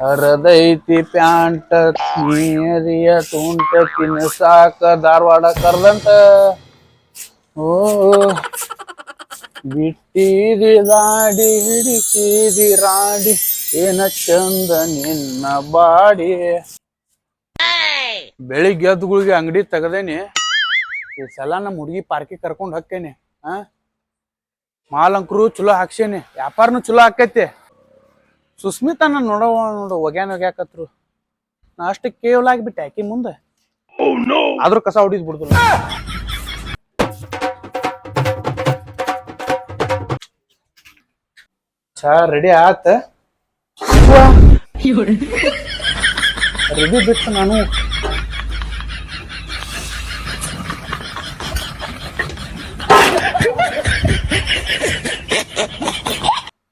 ಹರದೈತಿ ಪ್ಯಾಂಟ ನೀರಿಯ ತುಂಟ ತಿನ್ನಸಾಕ ಧಾರವಾಡ ಕರ್ದಂತ. ಓ, ಬಿಟ್ಟಿದಿ ದಾಡಿ ಹಿಡಿಸಿದಿ ರಾಡಿ, ಏನ ಚಂದ ನಿನ್ನ ಬಾಡಿ. ಬೆಳಿಗ್ಗೆ ಎದ್ದುಗಳಿಗೆ ಅಂಗಡಿ ತೆಗದೇನಿ. ಈ ಸಲ ನಮ್ಮ ಹುಡುಗಿ ಪಾರ್ಕಿಗೆ ಕರ್ಕೊಂಡು ಹೋಕ್ಕೇನಿ, ಆ? ಮಾಲಂಕರು ಚಲೋ ಹಾಕ್ಸೇನಿ, ವ್ಯಾಪಾರನು ಚಲೋ ಆಕೈತಿ. ಸುಸ್ಮಿತಾ ನೋಡೋ ನೋಡವ ನೋಡು ಒಗ್ಯಾನ ಒಗ್ಯಾಕತ್ರು ನಾ ಅಷ್ಟು ಕೇವಲ ಆಗಿಬಿಟ್ಟೆ ಆಕಿ ಮುಂದೆ. ಆದ್ರೂ ಕಸ ಹೊಡಿದ್ ಬಿಡುದಿಲ್ಲ. ಚಾ ರೆಡಿ ಆತ. ರೆಡಿ ಬಿಟ್ಟು ನಾನು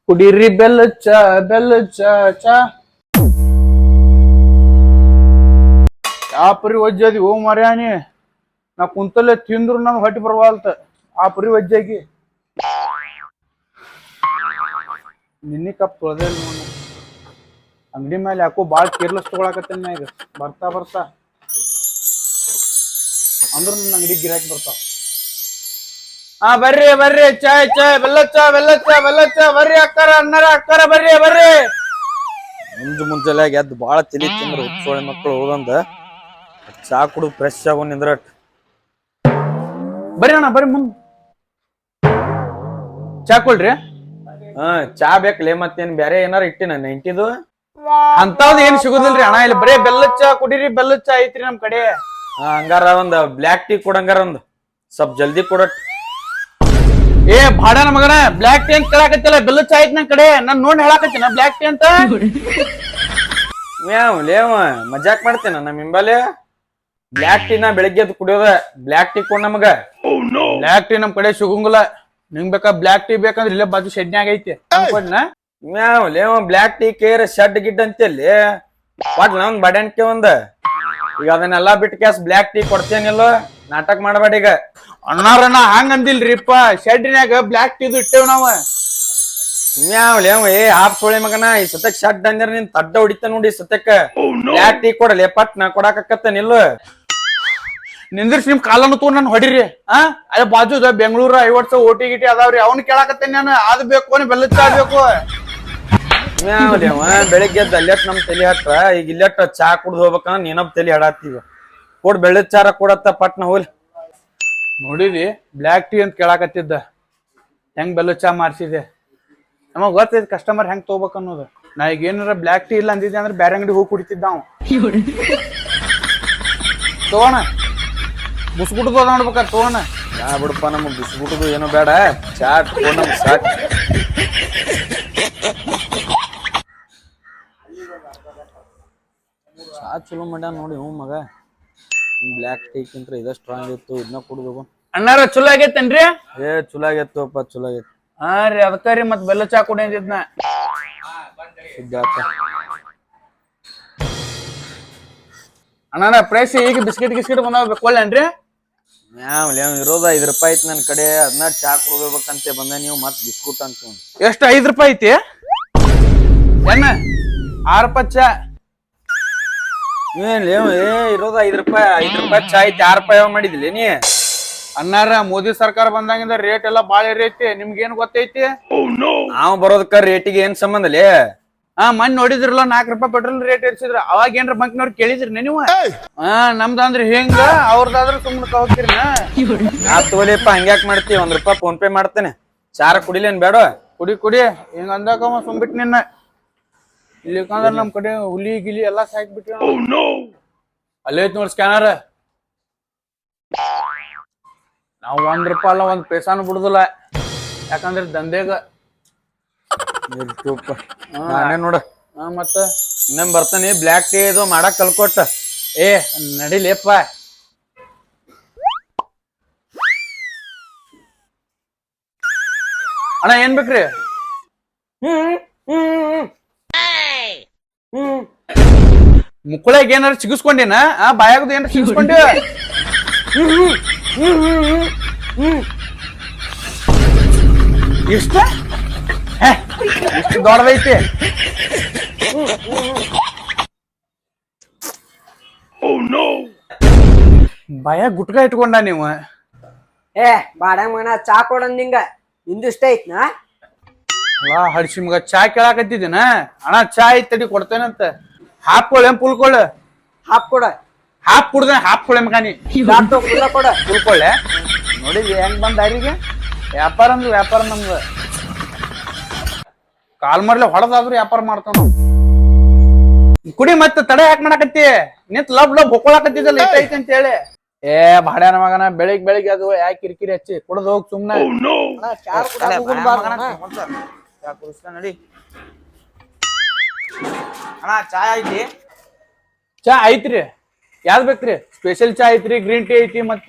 ಕುಡೀರಿ ಬೆಲ್ಲ ಚ, ಬೆಲ್ಲ ಚಾ ಚಾ. ಆ ಪರಿ ಓ ಮರ್ಯಾನಿ, ನಾ ಕುಂತಲ್ಲೇ ತಿಂದ್ರು ನಮ್ಗೆ ಹೊಟ್ಟಿ ಬರವಾಲ್ತ. ಆ ಪರಿ ವಜ್ಜಾಗಿ ನಿನ್ನೆ ಕಪ್ ತೊಳ್ದೆ ನೋಡು. ಅಂಗಡಿ ಮೇಲೆ ಯಾಕೋ ಭಾಳ ಕೇರ್ಲೆಸ್ ತಗೊಳಕತ್ತೇನೆ ಈಗ. ಬರ್ತಾ ಬರ್ತಾ. ಅಂದ್ರೆ ನನ್ನ ಅಂಗಡಿ ಗಿರಾಕಿ ಬರ್ತಾವ. ಹಾ ಬರ್ರಿ ಬರ್ರಿ ಚಾಯ್ ಚಾಯ್ ಬೆಲ್ಲ ಚಾ ಬೆಲ್ಲ ಚಾ ಬೆಲ್ಲ ಚಾ ಬರ್ರಿ ಅಕ್ಕಾರ ಅಣ್ಣರ ಅಕ್ಕಾರ ಬರ್ರಿ ಬರ್ರಿ. ಮುಂಜ ಮುಂಜಾನೆ ಎದ್ದು ಬಾಳ ತಲಿ ತಿಂದ್ರು ಹುಚ್ಚೋಳಿ ಮಕ್ಕಳು ಹೋಗಂದ ಚಾ ಕುಡಿದು ಫ್ರೆಶ್ ಆಗೋ ನಿಂದ್ರ. ಬರ್ರಿ ಅಣ್ಣ ಬರ್ರಿ ಮುಂದ್. ಚಾ ಕೊಡ್ರಿ. ಹಾ ಚಾ ಬೇಕಲೇ ಮತ್ತೇನ್ ಬ್ಯಾರೆ ಏನಾರ ಇಟ್ಟಿನ ನೆಂಟಿದು? ಅಂತಾವ್ದು ಏನ್ ಸಿಗುದಿಲ್ರಿ ಅಣ್ಣ ಇಲ್ಲಿ ಬರೇ ಬೆಲ್ಲದ ಚಾ ಕುಡೀರಿ ಬೆಲ್ಲದ ಚಾ ಐತ್ರಿ ನಮ್ ಕಡೆ. ಹಾ ಹಂಗಾರ ಒಂದ್ ಬ್ಲ್ಯಾಕ್ ಟೀ ಕೊಡಂಗಾರ ಒಂದ್. ಸ್ವಲ್ಪ ಜಲ್ದಿ ಕೊಡಟ್. ಏ ಭಾಡ ಮಗನ ಬ್ಲಾಕ್ ಟೀ ಅಂತ ಕೇಳಾಕತ್ತಿಲ್ಲ, ಬೆಲ್ಲ ಚಾ ಐತ್ ನನ್ ಕಡೆ. ನಾನ್ ನೋಡಿ ಹೇಳಾಕತ್ತಿನ ಬ್ಲ್ಯಾಕ್ ಟೀ ಅಂತ. ಲೇವ ಮಜಾಕ್ ಮಾಡ್ತೇನ ನಮ್ ಹಿಂಬಾಲೆ? ಬ್ಲ್ಯಾಕ್ ಟೀನ ಬೆಳಿಗ್ಗೆ ಎದ್ದು ಕುಡಿಯೋದ ಬ್ಲಾಕ್ ಟೀ ಕೊಡ್ ನಮಗ. ಬ್ಲಾಕ್ ಟೀ ನಮ್ ಕಡೆ ಸಿಗುಂಗಿಲ್ಲ. ನಿಂಗ್ ಬೇಕಾ ಬ್ಲಾಕ್ ಟೀ ಬೇಕಂದ್ರೆ ಇಲ್ಲೇ ಬಾಜು ಶೆಡ್ನ್ಯಾಗ ಐತಿ. ಮ್ಯಾವ್ ಲೇವ ಬ್ಲ್ಯಾಕ್ ಟೀ ಕೇರ್ ಶೆಡ್ ಗಿಡ್ ಅಂತಲ್ಲಿ. ಒಟ್ ನಮ್ ಬಡ್ಯಾನ್ಕೆ ಒಂದ್. ಈಗ ಅದನ್ನೆಲ್ಲಾ ಬಿಟ್ಟು ಕ್ಯಾಸ್ ಬ್ಲಾಕ್ ಟೀ ಕೊಡ್ತೇನಿಲ್ಲ. ನಾಟಕ ಮಾಡಬೇಡ ಈಗ. ಅಣ್ಣಾರಣ್ಣ ಹಂಗ ಅಂದಿಲ್ರಿಪ್ಪ ಶೆಡ್ನ್ಯಾಗ ಬ್ಲಾಕ್ ಟೀದು ಇಟ್ಟೇವ್ ನಾವ. ಮ್ಯಾವ್ ಲೇವ ಏ ಆಪ್ ಸೋಳಿ ಮಗನ ಈ ಸತಕ್ ಶೆಡ್ ಅಂದ್ರೆ ನಿನ್ ತಡ್ಡ ಹೊಡಿತ ನೋಡಿ ಸತಕ್ ಬ್ಲಾಕ್ ಟೀ ಕೊಡಲೆ ಪಟ್ ನಾ ಕೊಡಾಕತ್ತ ನಿಲ್ಲ. ನಿಂದ್ರಿಸಿ ನಿಮ್ ಕಾಲನ್ನು ತಗೊಂಡ್ ನಾನು ಹೊಡಿರಿ ಆ? ಅದೇ ಬಾಜುದ ಬೆಂಗಳೂರ ಐವತ್ತು ಓಟಿ ಗಿಟಿ ಅದಾವ್ರಿ ಅವ್ನ ಕೇಳಾಕತ್ತೇನೆ ನಾನು. ಅದ್ ಬೇಕು ಅವ್ನ ಬೆಲ್ಲ ಚಾ ಬೇಕು. ಬೆಳಿಗ್ಗೆ ಎದ್ದು ಅಲ್ಲೆಟ್ ನಮ್ ತಲೆ ಹತ್ರ ಈಗ ಇಲ್ಲೆಟ್ ಚಾ ಕುಡ್ದು ಹೋಗ್ಬೇಕಂದ್ರೆ ನೀನೊಬ್ ತಲೆ ಹಡಾತೀವ ಕೊಡ್ ಬೆಳ್ಳದ ಚಾರ ಕೊಡತ್ತ ಪಟ್ನ ಹೋಲ್ ನೋಡಿದಿ ಬ್ಲ್ಯಾಕ್ ಟೀ ಅಂತ ಕೇಳಾಕತ್ತಿದ್ದ. ಹೆಂಗ್ ಬೆಲ್ಲದ ಚಾ ಮಾರ್ಸಿದೆ ನಮಗ್ ಗೊತ್ತೈತಿ ಕಸ್ಟಮರ್ ಹೆಂಗ್ ತಗೋಬೇಕು ಅನ್ನೋದು. ನಾ ಈಗ ಏನಾರ ಬ್ಲ್ಯಾಕ್ ಟೀ ಇಲ್ಲ ಅಂದಿದ್ದೆ ಅಂದ್ರೆ ಬೇರೆ ಅಂಗಡಿ ಹೋಗಿ ಕುಡಿತಿದ್ದ ಅವ್. ತಗೋಣ. ಬುಸ್ಗುಡ್ದು ಅದ ನೋಡ್ಬೇಕಾರೆ ತಗೋಣ. ಯಾ ಬಿಡಪ್ಪ ನಮಗ್ ಬಿಸ್ಬಿಡುದು ಏನೋ ಬೇಡ. ಚಾ ತಗೊಂಡ್ ನಮ್ಗ್ ಸಾಕ್. ಚಾ ಚಲೋ ಮಾಡ್ಯಾನ ನೋಡಿ ಹ್ಞೂ ಮಗ. ಬ್ಲ್ಯಾಕ್ ಟೀ ಕಿಂತ ಇದ ಸ್ಟ್ರಾಂಗ್ ಇತ್ತು. ಇದನ್ನ ಕುಡ್ದು ಅಣ್ಣಾರ ಚಲೋ ಆಗೈತೇನ್ರಿ? ಏ ಚಲೋ ಆಗೈತಪ್ಪ ಚಲೋ ಆಗೈತಿ. ಹಾ ರೀ ಅದಕ್ಕ ರೀ ಮತ್ ಬೆಲ್ಲ ಚಾ ಕುಡಿ ಅಂದಿದ್ನ ಸಿದ್ಧಾರ್ಥ ಅಣ್ಣಾರ ಪ್ರೈಸ್ ಈಗ ಬಿಸ್ಕಿಟ್ ಗಿಸ್ಕಿಟ್ ಬಂದಾವ ಕೊಳ್ಳೇನ್ರಿ ಮ್ಯಾಮ್ ಲೇವ್ ಇರೋದ ಐದ್ ರೂಪಾಯಿ ಐತಿ ನನ್ ಕಡೆ. ಅದನ್ನ ಚಾ ಕುಡ್ಬೇಕಂತೆ ಬಂದ ನೀವು ಮತ್ ಬಿಸ್ಕುಟ್ ಅಂತ ಎಷ್ಟು ಐದ್ ರೂಪಾಯಿ ಐತಿ? ಏನ ಆರ್ ರೂಪಾಯಿ ಚಾ ಏನ್ ಏ ಇರೋದ ಐದ್ ರೂಪಾಯಿ ಐದ್ ರೂಪಾಯಿ ಚಾ ಐತಿ ಆರ್ ರೂಪಾಯಿ ಮಾಡಿದಿಲ್ಲ ನೀ? ಅನ್ನಾರ ಮೋದಿ ಸರ್ಕಾರ ಬಂದಾಗಿಂದ ರೇಟ್ ಎಲ್ಲ ಬಾಳ ಏರೈತಿ ನಿಮ್ಗೇನ್ ಗೊತ್ತೈತಿ? ನಾವ್ ಬರೋದಕ್ಕ ರೇಟಿಗೆ ಏನ್ ಸಂಬಂಧ ಲೇ? ಹಾ ಮನ್ ನೋಡಿದ್ರಲ್ಲ ನಾಲ್ಕು ರೂಪಾಯಿ ಪೆಟ್ರೋಲ್ ರೇಟ್ ಏರ್ಸಿದ್ರ ಅವಾಗ ಏನ್ರ ಬಂಕ್ನವ್ರು ಕೇಳಿದ್ರಿ ನೀವು? ಹಾ ನಮ್ದಂದ್ರ ಹೆಂಗ ಹಿಂಗ ಅವ್ರದಾದ್ರ ಸುಮ್ಮನೆ ಹೋಗ್ತೀರಿ ನಾ? ತೋಲಿಪ್ಪ ಹಂಗ್ಯಾಕ್ ಮಾಡ್ತಿ ಒಂದ್ ರೂಪಾಯಿ ಫೋನ್ ಪೇ ಮಾಡ್ತೇನೆ. ಚಾರ ಕುಡಿಲೇನ್ ಬೇಡ? ಕುಡಿ ಕುಡಿ ಹಿಂಗ ಅಂದಾಕ ಸುಮ್ಬಿಟ್ ನಿನ್ನ. ಇಲ್ಲಿಕಂದ್ರ ನಮ್ ಕಡೆ ಹುಲಿ ಗಿಲಿ ಎಲ್ಲಾ ಸಾಕ್ಬಿಟ್ರಿ ಅಲ್ಲೇ ಐತ್ ನೋಡಿ ಸ್ಕ್ಯಾನರ್ ನಾವ್ ಒಂದ್ ರೂಪಾಯಿ ಅಲ್ಲ ಒಂದ್ ಪೈಸಾನು ಬಿಡುದಿಲ್ಲ. ಯಾಕಂದ್ರೆ ದಂಧೆಗ. ನಾನೇ ನೋಡ. ಹಾ ಮತ್ತ? ಇನ್ನೇನ್ ಬರ್ತಾನೆ? ಬ್ಲ್ಯಾಕ್ ಟೀ ಇದು ಮಾಡಕ್ ಕಲ್ಕೊಟ್ಟ. ಏ ನಡಿಲೇಪ್ಪ ಅಣ್ಣ ಏನ್ ಬೇಕ್ರಿ? ಮುಕ್ಕಳಾಗ ಏನಾರ ಚಿಗಿಸ್ಕೊಂಡೇನ ಆ ಬಾಯಾಗದು ಏನಾರ ಚಿಗಿಸ್ಕೊಂಡೆ ಇಷ್ಟ? ಇಷ್ಟು ದೊಡ್ಡದೈತಿ. ಭಯ ಗುಟ್ಕ ಇಟ್ಕೊಂಡ ನೀವು? ಏ ಬಾಡ ಮಗನ ಚಾ ಕೊಡಂದ್ ನಿಂಗ. ನಿಂದು ಇಷ್ಟ ಐತ್ನಾ? ಅಲ್ಲ ಹಡ್ಸಿ ಮಗ ಚಾ ಕೇಳಾಕತ್ತಿದ್ದೀನ. ಅಣ್ಣ ಚಾ ಐತ್ ತಡಿ ಕೊಡ್ತೇನಂತ. ಹಾಪ್ಕೊಳ್ಳೆ ಪುಲ್ಕೊಳ್ಳೆ ಹಾಪ್ ಕೊಡ. ಹಾಪ್ ಕುಡ್ದೆ ಕೊಳೆ ಮಗ ನೀ. ಲಾಪ್ಟಾಪ್ ಕುಲ್ಲ ಕೊಡ. ಪುಲ್ಕೊಳ್ಳೆ ನೋಡಿದ್ವಿ ಹೆಂಗ್ ಬಂದ ದಾರಿಗೆ? ವ್ಯಾಪಾರ ಅಂದ್ರೆ ವ್ಯಾಪಾರ ನಮ್ದು. ಕಾಲ್ ಮಾಡ್ಲಿ ಹೊಡೆದಾದ್ರು ವ್ಯಾಪಾರ ಮಾಡ್ತಾನ ಕುಡಿ ಮತ್ತೆ ತಡೆ ಯಾಕೆ ಮಾಡಕತ್ತಿ. ನಿಂತ ಲಬ್ ಲಬ್ ಹೊಕ್ಕೊಳಕತ್ತಿದ್ದಲ್ಲ ಇಷ್ಟ ಐತಿ ಅಂತ ಹೇಳಿ. ಏ ಬಾಡ್ಯಾನ ಮಗನ ಬೆಳಿಗ್ ಬೆಳಿಗ್ಗೆ ಅದು ಯಾಕೆ ಕಿರಿಕಿರಿ ಹಚ್ಚಿ ಕುಡ್ದು ಹೋಗಿ ಸುಮ್ನೆ. ಚಾ. ನಡಿ. ಅಣ್ಣ ಚಾ ಐತಿ? ಚಾ ಐತ್ರಿ. ಯಾವ್ದ್ ಬೇಕ್ರಿ? ಸ್ಪೆಷಲ್ ಚಾ ಐತ್ರಿ ಗ್ರೀನ್ ಟೀ ಐತಿ ಮತ್ತ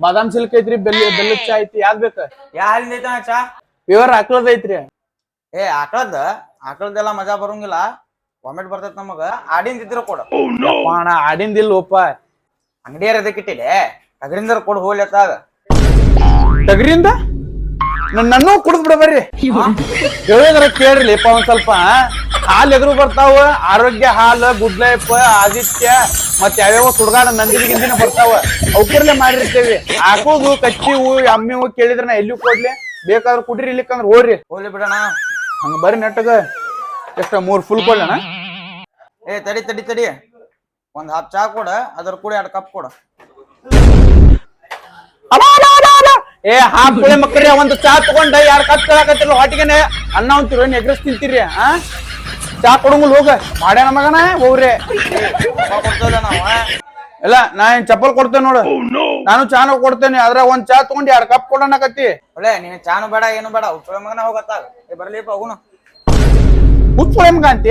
ಬಾದಾಮ್ ಸಿಲ್ಕ್ ಐತ್ರಿ ಬೆಲ್ಲ ಬೆಲ್ಲದ ಚಾ ಐತಿ ಯಾವ್ದ್ ಬೇಕ? ಯಾರಿಂದ ಐತಣ್ಣ ಚಾ? ಪ್ಯೂರ್ ಹಾಕ್ಲದ ಐತ್ರಿ. ಏ ಆಕಳದ? ಆಕಳದೆಲ್ಲ ಮಜಾ ಬರಂಗಿಲ್ಲ. ವಾಮಿಟ್ ಬರ್ತೈತ್ ನಮಗ. ಆಡಿಂದ ಇದ್ರ ಕೊಡ. ಅಣ್ಣ ಆಡಿಂದಿಲ್ಲ ಒಪ್ಪ ಅಂಗಡಿಯಾರ ಅದಕ್ಕೆ ಇಟ್ಟಿಲೆ? ಅದರಿಂದ ಕೊಡು ಹೋಗ್ಲತ್ತಾಗ ಟಗರಿಂದ? ನನ್ನೂ ಕುಡಿದ್ ಬಿಡ ಬರ್ರಿ. ಹೇಳಿದ್ರ ಕೇಳ್ರಿ ಪ ಒಂದ್ ಸ್ವಲ್ಪ ಹಾಲು ಎದುರು ಬರ್ತಾವ ಆರೋಗ್ಯ ಹಾಲು ಗುಡ್ ಲೈಫ್ ಆದಿತ್ಯ ಮತ್ ಯಾವ್ಯಾವ ಸುಡ್ಗಾಡ ನಂದಿನಿ ಗಿಂದಿನ ಬರ್ತಾವ ಅವ್ಕರ್ಲೆ ಮಾಡಿರ್ತೇವಿ ಹಾಕೋದು ಯಮ್ಮಿ ಹೂ ಕೇಳಿದ್ರ ನಾ ಎಲ್ಲಿ ಕೊಡ್ಲಿ? ಬೇಕಾದ್ರೆ ಕುಡ್ರಿ ಇಲ್ಲಿಕ್ಕಂದ್ರ ಹೋಗ್ರಿ. ಹೋಗ್ಲಿ ಬಿಡಣ ಹಂಗ ಬರ್ರಿ ನೆಟ್ಟಗ. ಎಷ್ಟ ಮೂರ್ ಫುಲ್ ಕೊಡ್ಲಣ ಏ ತಡಿ ತಡಿ ತಡಿ. ಒಂದ್ ಹಾಫ್ ಚಾ ಕೊಡ ಅದ್ರ ಕೂಡ ಎರಡ್ ಕಪ್ ಕೊಡ. ಅಬಾ, ಹಾ ಅಬಾ, ಮಕ್ಕಳೇ ಏ ಮಕ್ಕಳ್ರಿ ಒಂದ್ ಚಾ ತಗೊಂಡ ಯಾರು ಕತ್ ಕೇಳಾಕತ್ತಿಲ್ಲ ಹೊಟ್ಟಿಗೆನೆ. ಅನ್ನ ಅಂತೀರಿ ಏನ್ ಎಗ್ರೆಸ್ ತಿಂತೀರಿ ಆ? ಚಾ ಕೊಡಂಗಿಲ್ಲ ಹೋಗ. ಮಾಡ್ಯಾನ ಮಗನ ಹೋಗ್ರಿ. ಇಲ್ಲ ನಾ ಏನ್ ಚಪ್ಪಲ್ ಕೊಡ್ತೇನೆ ನೋಡು. ನಾನು ಚಾನ ಕೊಡ್ತೇನೆ ಅದ್ರ ಒಂದ್ ಚಾ ತಗೊಂಡ್ ಎರಡು ಕಪ್ ಕೊಡೋಣಕತ್ತಿ ಒಳ್ಳೆ ನೀನ್ ಚಾನು ಬೇಡ ಏನು ಬೇಡ ಉಚ್ಚಳ ಮಗನ ಹೋಗತ್ತಾಗ. ಏ ಬರ್ಲಿಪ್ಪ ಹೋಗುನು. ಹುಚ್ಚ ಮಗ ಅಂತಿ.